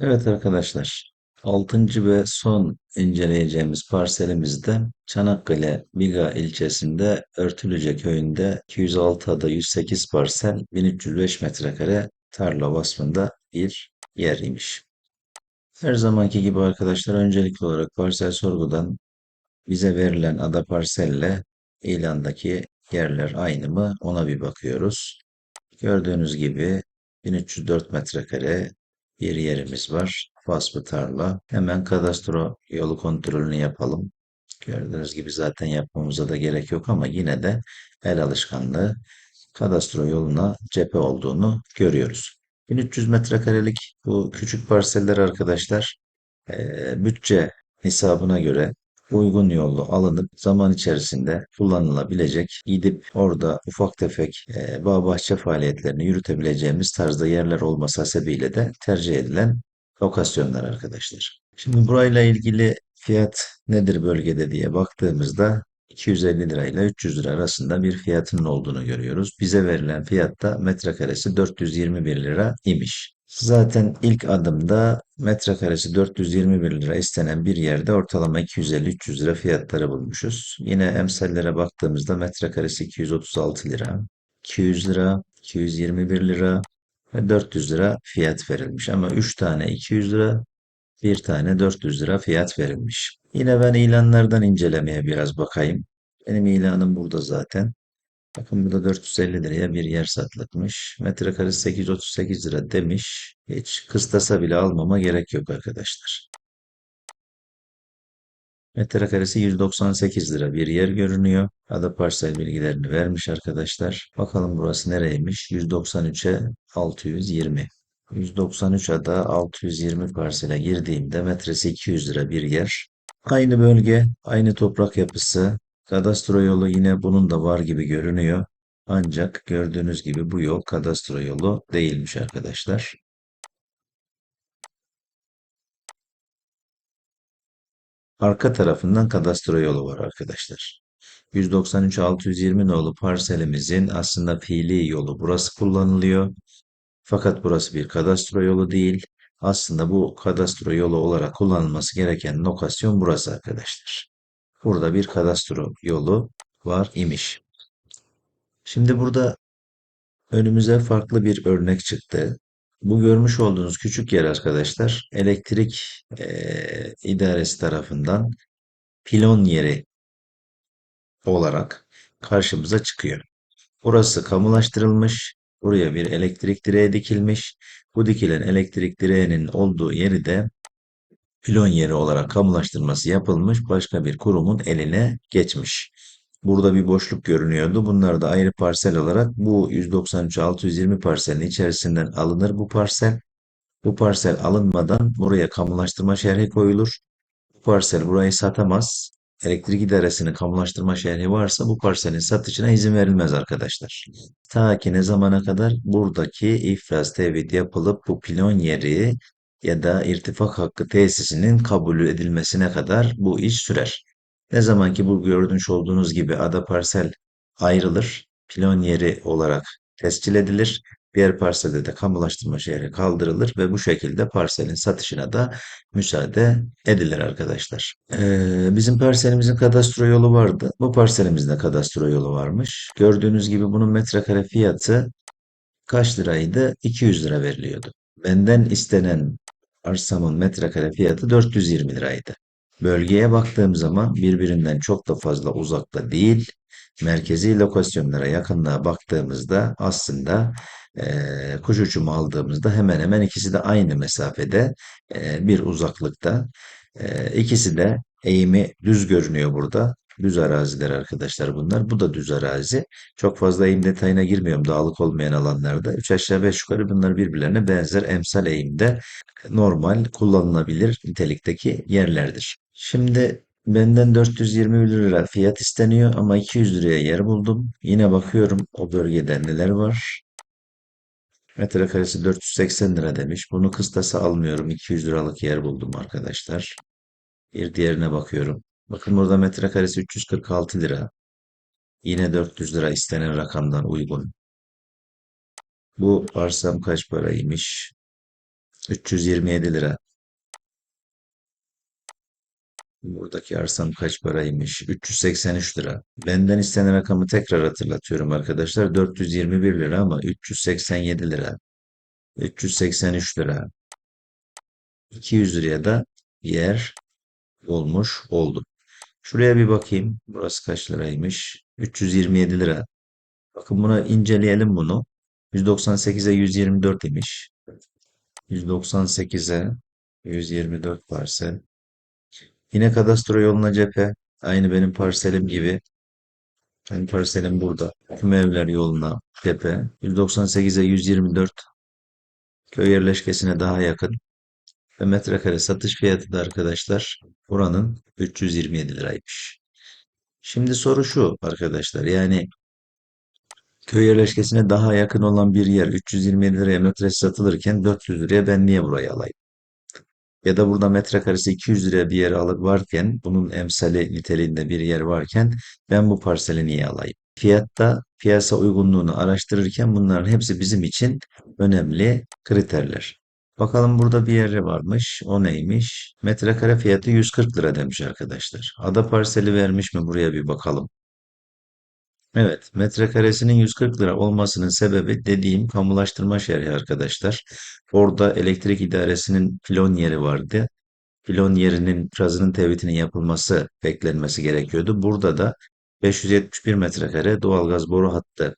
Evet arkadaşlar, 6. ve son inceleyeceğimiz parselimizde Çanakkale Biga ilçesinde Örtülüce köyünde 206 ada 108 parsel 1305 metrekare tarla vasfında bir yeriymiş. Her zamanki gibi arkadaşlar öncelikli olarak parsel sorgudan bize verilen ada parselle ilandaki yerler aynı mı ona bir bakıyoruz. Gördüğünüz gibi 1304 metrekare bir yerimiz var. Vasfı tarla. Hemen kadastro yolu kontrolünü yapalım. Gördüğünüz gibi zaten yapmamıza da gerek yok ama yine de el alışkanlığı kadastro yoluna cephe olduğunu görüyoruz. 1300 metrekarelik bu küçük parseller arkadaşlar bütçe hesabına göre uygun yollu alınıp zaman içerisinde kullanılabilecek, gidip orada ufak tefek e, bağ bahçe faaliyetlerini yürütebileceğimiz tarzda yerler olması hasebiyle de tercih edilen lokasyonlar arkadaşlar. Şimdi burayla ilgili fiyat nedir bölgede diye baktığımızda 250 lira ile 300 lira arasında bir fiyatının olduğunu görüyoruz. Bize verilen fiyatta metrekaresi 421 lira imiş. Zaten ilk adımda metrekaresi 421 lira istenen bir yerde ortalama 250-300 lira fiyatları bulmuşuz. Yine emsallere baktığımızda metrekaresi 236 lira, 200 lira, 221 lira ve 400 lira fiyat verilmiş. Ama 3 tane 200 lira, bir tane 400 lira fiyat verilmiş. Yine ben ilanlardan incelemeye biraz bakayım. Benim ilanım burada zaten. Bakın burada 450 liraya bir yer satılıkmış. Metrekaresi 838 lira demiş. Hiç kıstasa bile almama gerek yok arkadaşlar. Metrekaresi 198 lira bir yer görünüyor. Ada parsel bilgilerini vermiş arkadaşlar. Bakalım burası nereymiş? 193'e 620. 193 ada 620 parsele girdiğimde metresi 200 lira bir yer. Aynı bölge, aynı toprak yapısı, kadastro yolu yine bunun da var gibi görünüyor. Ancak gördüğünüz gibi bu yol kadastro yolu değilmiş arkadaşlar. Arka tarafından kadastro yolu var arkadaşlar. 193 620 nolu parselimizin aslında fiili yolu burası kullanılıyor. Fakat burası bir kadastro yolu değil. Aslında bu kadastro yolu olarak kullanılması gereken lokasyon burası arkadaşlar. Burada bir kadastro yolu var imiş. Şimdi burada önümüze farklı bir örnek çıktı. Bu görmüş olduğunuz küçük yer arkadaşlar elektrik eee, idaresi tarafından pilon yeri olarak karşımıza çıkıyor. Burası kamulaştırılmış. Buraya bir elektrik direği dikilmiş. Bu dikilen elektrik direğinin olduğu yeri de pilon yeri olarak kamulaştırması yapılmış. Başka bir kurumun eline geçmiş. Burada bir boşluk görünüyordu. Bunlar da ayrı parsel olarak bu 193-620 parselin içerisinden alınır bu parsel. Bu parsel alınmadan buraya kamulaştırma şerhi koyulur. Bu parsel burayı satamaz. Elektrik idaresinin kamulaştırma şerhi varsa bu parselin satışına izin verilmez arkadaşlar. Ta ki ne zamana kadar buradaki iflas tevhid yapılıp bu pilon yeri ya da irtifak hakkı tesisinin kabul edilmesine kadar bu iş sürer. Ne zaman ki bu görmüş olduğunuz gibi ada parsel ayrılır, pilon yeri olarak tescil edilir. Diğer parselde de kamulaştırma şehri kaldırılır ve bu şekilde parselin satışına da müsaade edilir arkadaşlar. Ee, bizim parselimizin kadastro yolu vardı. Bu parselimizin de kadastro yolu varmış. Gördüğünüz gibi bunun metrekare fiyatı kaç liraydı? 200 lira veriliyordu. Benden istenen arsamın metrekare fiyatı 420 liraydı. Bölgeye baktığım zaman birbirinden çok da fazla uzakta değil. Merkezi lokasyonlara yakınlığa baktığımızda aslında eee kuş uçumu aldığımızda hemen hemen ikisi de aynı mesafede eee, bir uzaklıkta. Eee, ikisi de eğimi düz görünüyor burada. Düz araziler arkadaşlar bunlar. Bu da düz arazi. Çok fazla eğim detayına girmiyorum dağlık olmayan alanlarda. 3 aşağı 5 yukarı bunlar birbirlerine benzer emsal eğimde normal kullanılabilir nitelikteki yerlerdir. Şimdi benden 420 lira fiyat isteniyor ama 200 liraya yer buldum. Yine bakıyorum o bölgede neler var. Metrekaresi 480 lira demiş. Bunu kıstasa almıyorum. 200 liralık yer buldum arkadaşlar. Bir diğerine bakıyorum. Bakın burada metrekaresi 346 lira. Yine 400 lira istenen rakamdan uygun. Bu arsam kaç paraymış? 327 lira. Buradaki arsam kaç paraymış? 383 lira. Benden istenen rakamı tekrar hatırlatıyorum arkadaşlar. 421 lira ama 387 lira. 383 lira. 200 liraya da yer olmuş oldu. Şuraya bir bakayım. Burası kaç liraymış? 327 lira. Bakın buna inceleyelim bunu. 198'e 124 imiş. 198'e 124 parsel. Yine kadastro yoluna cephe. Aynı benim parselim gibi. Benim parselim burada. Tüm evler yoluna cephe. 198'e 124 köy yerleşkesine daha yakın. Ve metrekare satış fiyatı da arkadaşlar buranın 327 liraymış. Şimdi soru şu arkadaşlar yani köy yerleşkesine daha yakın olan bir yer 327 liraya metresi satılırken 400 liraya ben niye burayı alayım? Ya da burada metrekaresi 200 liraya bir yer alıp varken bunun emsali niteliğinde bir yer varken ben bu parseli niye alayım? Fiyatta piyasa uygunluğunu araştırırken bunların hepsi bizim için önemli kriterler. Bakalım burada bir yeri varmış. O neymiş? Metrekare fiyatı 140 lira demiş arkadaşlar. Ada parseli vermiş mi? Buraya bir bakalım. Evet, metrekaresinin 140 lira olmasının sebebi dediğim kamulaştırma şerhi arkadaşlar. Orada elektrik idaresinin pilon yeri vardı. Pilon yerinin razının tevhidinin yapılması beklenmesi gerekiyordu. Burada da 571 metrekare doğalgaz boru hattı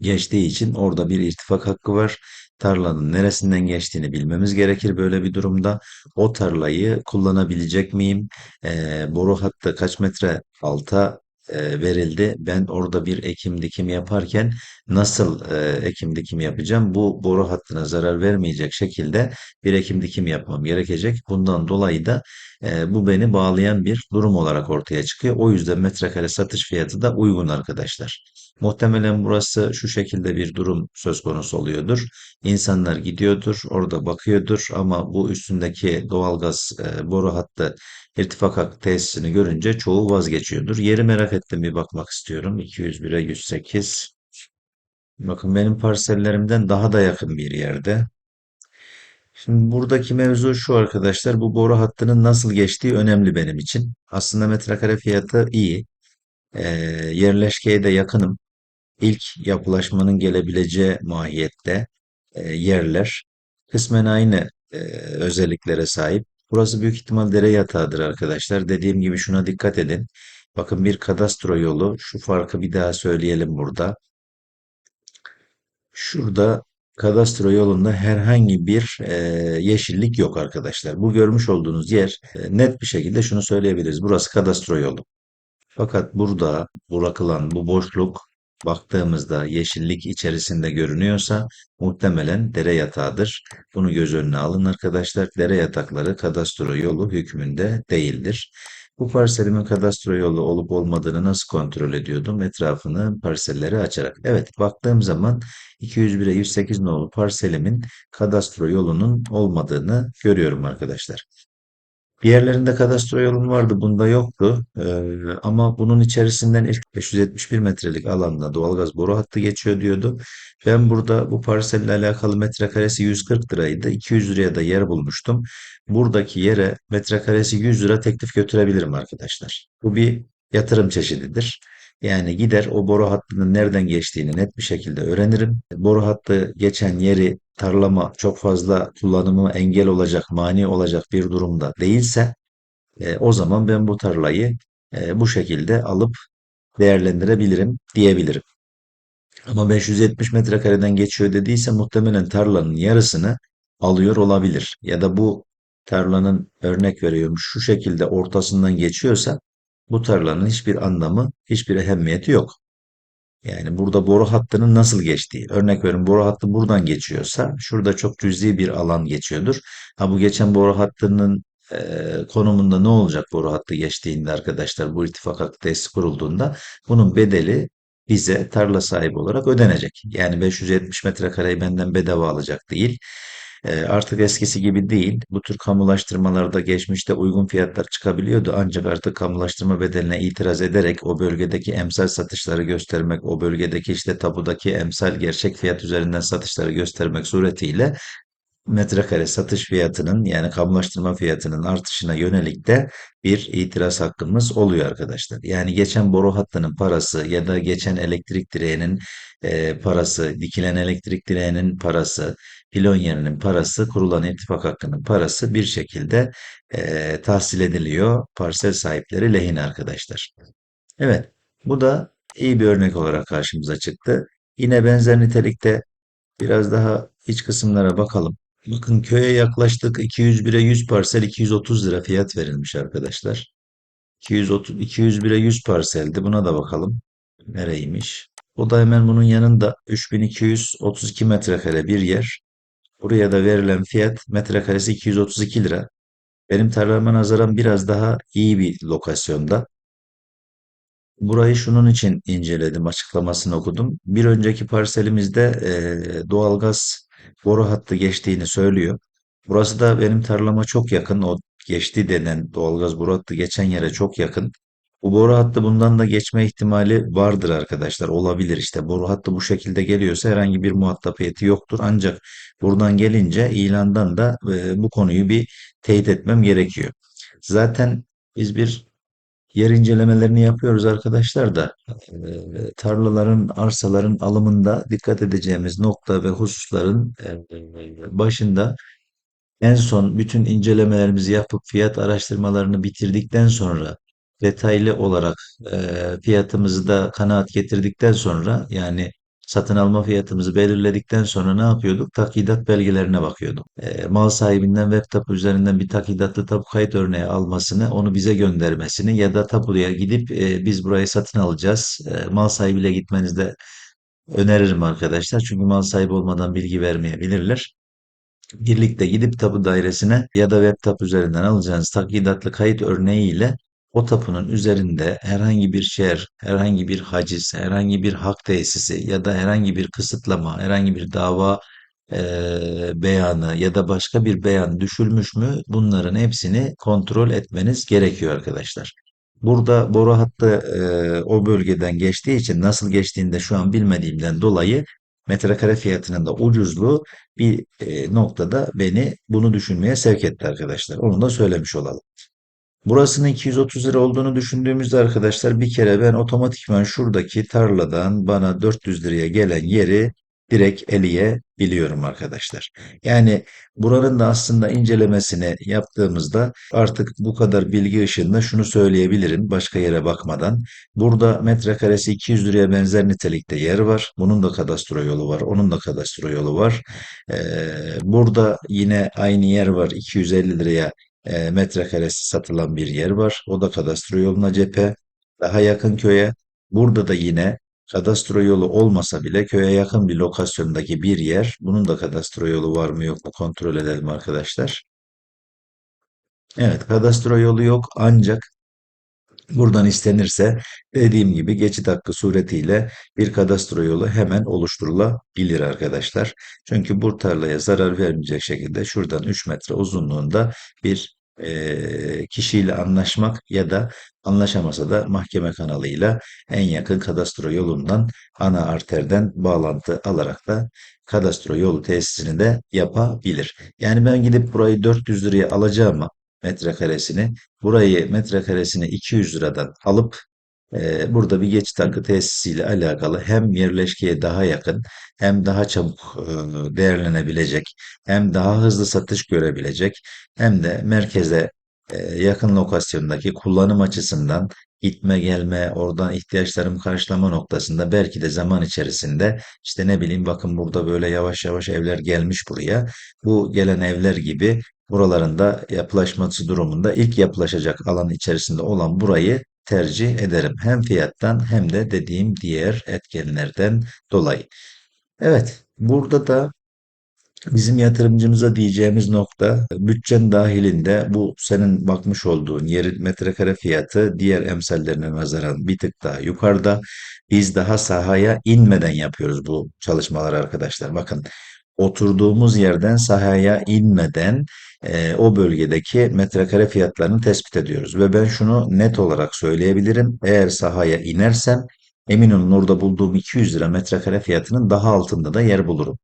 geçtiği için orada bir irtifak hakkı var. Tarlanın neresinden geçtiğini bilmemiz gerekir böyle bir durumda. O tarlayı kullanabilecek miyim? Ee, boru hattı kaç metre alta e, verildi? Ben orada bir ekim dikim yaparken nasıl e, ekim dikim yapacağım? Bu boru hattına zarar vermeyecek şekilde bir ekim dikim yapmam gerekecek. Bundan dolayı da e, bu beni bağlayan bir durum olarak ortaya çıkıyor. O yüzden metrekare satış fiyatı da uygun arkadaşlar. Muhtemelen burası şu şekilde bir durum söz konusu oluyordur. İnsanlar gidiyordur, orada bakıyordur ama bu üstündeki doğalgaz e, boru hattı irtifak hakkı tesisini görünce çoğu vazgeçiyordur. Yeri merak ettim bir bakmak istiyorum. 201'e 108. Bakın benim parsellerimden daha da yakın bir yerde. Şimdi buradaki mevzu şu arkadaşlar. Bu boru hattının nasıl geçtiği önemli benim için. Aslında metrekare fiyatı iyi. E, yerleşkeye de yakınım ilk yapılaşmanın gelebileceği mahiyette e, yerler kısmen aynı e, özelliklere sahip. Burası büyük ihtimal dere yatağıdır arkadaşlar. Dediğim gibi şuna dikkat edin. Bakın bir kadastro yolu. Şu farkı bir daha söyleyelim burada. Şurada kadastro yolunda herhangi bir e, yeşillik yok arkadaşlar. Bu görmüş olduğunuz yer e, net bir şekilde şunu söyleyebiliriz. Burası kadastro yolu. Fakat burada bırakılan bu boşluk baktığımızda yeşillik içerisinde görünüyorsa muhtemelen dere yatağıdır. Bunu göz önüne alın arkadaşlar. Dere yatakları kadastro yolu hükmünde değildir. Bu parselimin kadastro yolu olup olmadığını nasıl kontrol ediyordum? Etrafını parselleri açarak. Evet baktığım zaman 201'e 108 nolu parselimin kadastro yolunun olmadığını görüyorum arkadaşlar. Diğerlerinde kadastro yolum vardı, bunda yoktu. Ee, ama bunun içerisinden ilk 571 metrelik alanda doğalgaz boru hattı geçiyor diyordu. Ben burada bu parselle alakalı metrekaresi 140 liraydı. 200 liraya da yer bulmuştum. Buradaki yere metrekaresi 100 lira teklif götürebilirim arkadaşlar. Bu bir yatırım çeşididir. Yani gider o boru hattının nereden geçtiğini net bir şekilde öğrenirim. Boru hattı geçen yeri tarlama çok fazla kullanımı engel olacak, mani olacak bir durumda değilse e, o zaman ben bu tarlayı e, bu şekilde alıp değerlendirebilirim diyebilirim. Ama 570 metrekareden geçiyor dediyse muhtemelen tarlanın yarısını alıyor olabilir. Ya da bu tarlanın örnek veriyorum şu şekilde ortasından geçiyorsa bu tarlanın hiçbir anlamı, hiçbir ehemmiyeti yok. Yani burada boru hattının nasıl geçtiği. Örnek veriyorum boru hattı buradan geçiyorsa şurada çok cüzi bir alan geçiyordur. Ha bu geçen boru hattının konumunda ne olacak boru hattı geçtiğinde arkadaşlar bu irtifak hattı tesis kurulduğunda bunun bedeli bize tarla sahibi olarak ödenecek. Yani 570 metrekareyi benden bedava alacak değil. E, artık eskisi gibi değil. Bu tür kamulaştırmalarda geçmişte uygun fiyatlar çıkabiliyordu. Ancak artık kamulaştırma bedeline itiraz ederek o bölgedeki emsal satışları göstermek, o bölgedeki işte tabudaki emsal gerçek fiyat üzerinden satışları göstermek suretiyle metrekare satış fiyatının yani kamulaştırma fiyatının artışına yönelik de bir itiraz hakkımız oluyor arkadaşlar. Yani geçen boru hattının parası ya da geçen elektrik direğinin e, parası, dikilen elektrik direğinin parası, pilon yerinin parası, kurulan irtifak hakkının parası bir şekilde e, tahsil ediliyor parsel sahipleri lehine arkadaşlar. Evet, bu da iyi bir örnek olarak karşımıza çıktı. Yine benzer nitelikte biraz daha iç kısımlara bakalım. Bakın köye yaklaştık. 201'e 100 parsel 230 lira fiyat verilmiş arkadaşlar. 230, 201'e 100 parseldi. Buna da bakalım. Nereymiş? O da hemen bunun yanında 3232 metrekare bir yer. Buraya da verilen fiyat metrekaresi 232 lira. Benim tarlama nazaran biraz daha iyi bir lokasyonda. Burayı şunun için inceledim, açıklamasını okudum. Bir önceki parselimizde eee, doğalgaz boru hattı geçtiğini söylüyor. Burası da benim tarlama çok yakın. O geçti denen doğalgaz boru hattı geçen yere çok yakın. Bu boru hattı bundan da geçme ihtimali vardır arkadaşlar. Olabilir işte. Boru hattı bu şekilde geliyorsa herhangi bir muhattabiyeti yoktur. Ancak buradan gelince ilandan da bu konuyu bir teyit etmem gerekiyor. Zaten biz bir Yer incelemelerini yapıyoruz arkadaşlar da e, tarlaların, arsaların alımında dikkat edeceğimiz nokta ve hususların e, başında en son bütün incelemelerimizi yapıp fiyat araştırmalarını bitirdikten sonra detaylı olarak e, fiyatımızı da kanaat getirdikten sonra yani satın alma fiyatımızı belirledikten sonra ne yapıyorduk? Takidat belgelerine bakıyorduk. E, mal sahibinden web tapu üzerinden bir takidatlı tapu kayıt örneği almasını, onu bize göndermesini ya da tapuya gidip e, biz burayı satın alacağız. E, mal sahibiyle gitmenizi de öneririm arkadaşlar. Çünkü mal sahibi olmadan bilgi vermeyebilirler. Birlikte gidip tapu dairesine ya da web tapu üzerinden alacağınız takidatlı kayıt örneğiyle o tapunun üzerinde herhangi bir şer, herhangi bir haciz, herhangi bir hak tesisi ya da herhangi bir kısıtlama, herhangi bir dava eee, beyanı ya da başka bir beyan düşülmüş mü bunların hepsini kontrol etmeniz gerekiyor arkadaşlar. Burada boru hattı eee, o bölgeden geçtiği için nasıl geçtiğini de şu an bilmediğimden dolayı metrekare fiyatının da ucuzluğu bir e, noktada beni bunu düşünmeye sevk etti arkadaşlar. Onu da söylemiş olalım. Burasının 230 lira olduğunu düşündüğümüzde arkadaşlar bir kere ben otomatikman şuradaki tarladan bana 400 liraya gelen yeri direkt eleyebiliyorum arkadaşlar. Yani buranın da aslında incelemesini yaptığımızda artık bu kadar bilgi ışığında şunu söyleyebilirim başka yere bakmadan. Burada metrekaresi 200 liraya benzer nitelikte yer var. Bunun da kadastro yolu var. Onun da kadastro yolu var. Ee, burada yine aynı yer var 250 liraya e, metrekaresi satılan bir yer var. O da kadastro yoluna cephe. Daha yakın köye. Burada da yine kadastro yolu olmasa bile köye yakın bir lokasyondaki bir yer. Bunun da kadastro yolu var mı yok mu kontrol edelim arkadaşlar. Evet, kadastro yolu yok ancak Buradan istenirse dediğim gibi geçit hakkı suretiyle bir kadastro yolu hemen oluşturulabilir arkadaşlar. Çünkü bu tarlaya zarar vermeyecek şekilde şuradan 3 metre uzunluğunda bir kişiyle anlaşmak ya da anlaşamasa da mahkeme kanalıyla en yakın kadastro yolundan ana arterden bağlantı alarak da kadastro yolu tesisini de yapabilir. Yani ben gidip burayı 400 liraya alacağıma metrekaresini burayı metrekaresini 200 liradan alıp burada bir geçit hakkı tesisiyle alakalı hem yerleşkeye daha yakın hem daha çabuk e, değerlenebilecek hem daha hızlı satış görebilecek hem de merkeze e, yakın lokasyondaki kullanım açısından gitme gelme oradan ihtiyaçlarımı karşılama noktasında belki de zaman içerisinde işte ne bileyim bakın burada böyle yavaş yavaş evler gelmiş buraya. Bu gelen evler gibi buralarında yapılaşması durumunda ilk yapılaşacak alan içerisinde olan burayı tercih ederim. Hem fiyattan hem de dediğim diğer etkenlerden dolayı. Evet, burada da Bizim yatırımcımıza diyeceğimiz nokta bütçen dahilinde bu senin bakmış olduğun yerin metrekare fiyatı diğer emsallerine nazaran bir tık daha yukarıda. Biz daha sahaya inmeden yapıyoruz bu çalışmalar arkadaşlar. Bakın oturduğumuz yerden sahaya inmeden e, o bölgedeki metrekare fiyatlarını tespit ediyoruz. Ve ben şunu net olarak söyleyebilirim. Eğer sahaya inersem emin olun orada bulduğum 200 lira metrekare fiyatının daha altında da yer bulurum.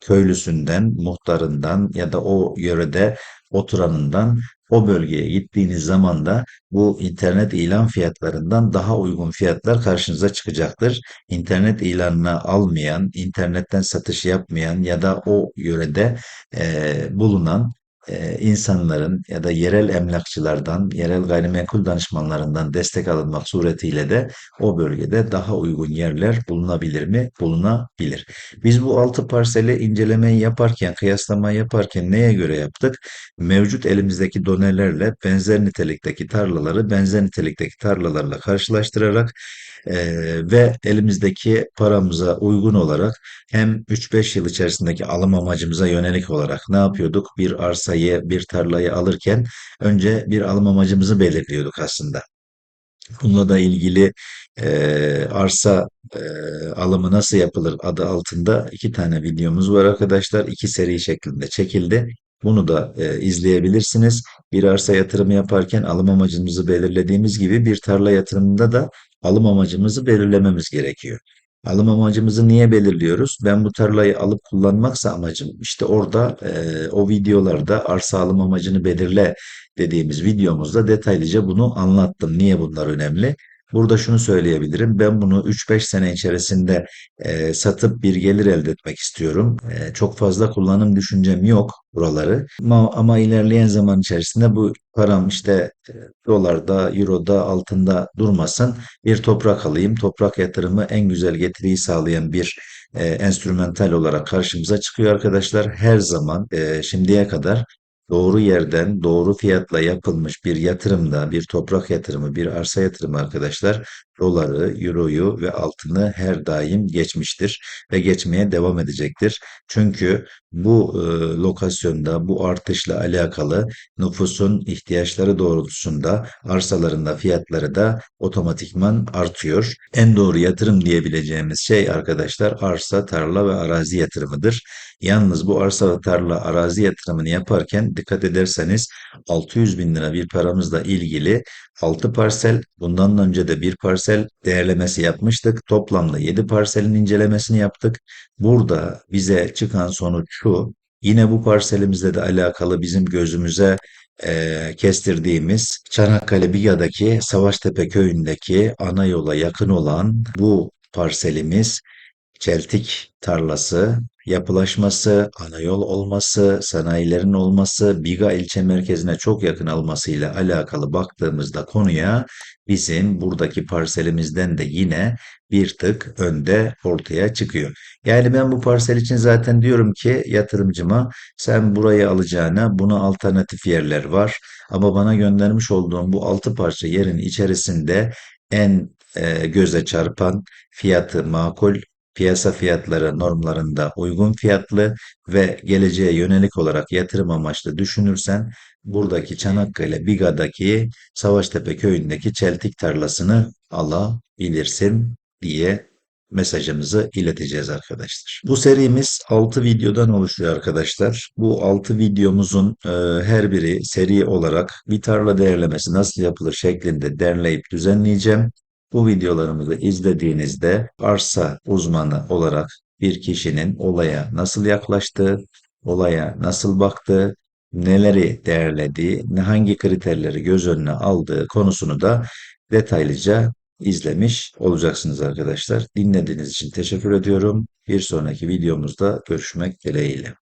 köylüsünden, muhtarından ya da o yörede oturanından o bölgeye gittiğiniz zaman da bu internet ilan fiyatlarından daha uygun fiyatlar karşınıza çıkacaktır. İnternet ilanına almayan, internetten satış yapmayan ya da o yörede eee, bulunan eee, insanların ya da yerel emlakçılardan, yerel gayrimenkul danışmanlarından destek alınmak suretiyle de o bölgede daha uygun yerler bulunabilir mi? Bulunabilir. Biz bu altı parseli incelemeyi yaparken, kıyaslamayı yaparken neye göre yaptık? Mevcut elimizdeki donelerle benzer nitelikteki tarlaları benzer nitelikteki tarlalarla karşılaştırarak eee, ve elimizdeki paramıza uygun olarak hem 3-5 yıl içerisindeki alım amacımıza yönelik olarak ne yapıyorduk? Bir arsayı, bir tarlayı alırken önce bir alım amacımızı belirliyorduk aslında. Bununla da ilgili eee, arsa eee, alımı nasıl yapılır adı altında iki tane videomuz var arkadaşlar. İki seri şeklinde çekildi. Bunu da eee, izleyebilirsiniz. Bir arsa yatırımı yaparken alım amacımızı belirlediğimiz gibi bir tarla yatırımında da alım amacımızı belirlememiz gerekiyor. Alım amacımızı niye belirliyoruz? Ben bu tarlayı alıp kullanmaksa amacım işte orada eee, o videolarda arsa alım amacını belirle dediğimiz videomuzda detaylıca bunu anlattım. Niye bunlar önemli? Burada şunu söyleyebilirim. Ben bunu 3-5 sene içerisinde e, satıp bir gelir elde etmek istiyorum. E, çok fazla kullanım düşüncem yok buraları. Ama, ama ilerleyen zaman içerisinde bu param işte e, dolarda, euroda, altında durmasın. Bir toprak alayım. Toprak yatırımı en güzel getiriyi sağlayan bir e, enstrümantal olarak karşımıza çıkıyor arkadaşlar. Her zaman e, şimdiye kadar doğru yerden doğru fiyatla yapılmış bir yatırımda, bir toprak yatırımı, bir arsa yatırımı arkadaşlar doları, euroyu ve altını her daim geçmiştir ve geçmeye devam edecektir. Çünkü bu e, lokasyonda bu artışla alakalı nüfusun ihtiyaçları doğrultusunda arsalarında fiyatları da otomatikman artıyor. En doğru yatırım diyebileceğimiz şey arkadaşlar arsa, tarla ve arazi yatırımıdır. Yalnız bu arsa ve tarla arazi yatırımını yaparken dikkat ederseniz 600 bin lira bir paramızla ilgili 6 parsel bundan önce de bir parsel değerlemesi yapmıştık. Toplamda 7 parselin incelemesini yaptık. Burada bize çıkan sonuç şu. Yine bu parselimizle de alakalı bizim gözümüze eee, kestirdiğimiz Çanakkale Biga'daki Savaştepe köyündeki ana yola yakın olan bu parselimiz çeltik tarlası, yapılaşması, ana yol olması, sanayilerin olması, Biga ilçe merkezine çok yakın olmasıyla alakalı baktığımızda konuya bizim buradaki parselimizden de yine bir tık önde ortaya çıkıyor. Yani ben bu parsel için zaten diyorum ki yatırımcıma sen burayı alacağına buna alternatif yerler var. Ama bana göndermiş olduğum bu altı parça yerin içerisinde en e, göze çarpan fiyatı makul piyasa fiyatları normlarında uygun fiyatlı ve geleceğe yönelik olarak yatırım amaçlı düşünürsen buradaki Çanakkale Biga'daki Savaştepe köyündeki çeltik tarlasını alabilirsin diye mesajımızı ileteceğiz arkadaşlar. Bu serimiz 6 videodan oluşuyor arkadaşlar. Bu 6 videomuzun e, her biri seri olarak bir tarla değerlemesi nasıl yapılır şeklinde derleyip düzenleyeceğim. Bu videolarımızı izlediğinizde arsa uzmanı olarak bir kişinin olaya nasıl yaklaştığı, olaya nasıl baktığı, neleri değerlediği, ne hangi kriterleri göz önüne aldığı konusunu da detaylıca izlemiş olacaksınız arkadaşlar. Dinlediğiniz için teşekkür ediyorum. Bir sonraki videomuzda görüşmek dileğiyle.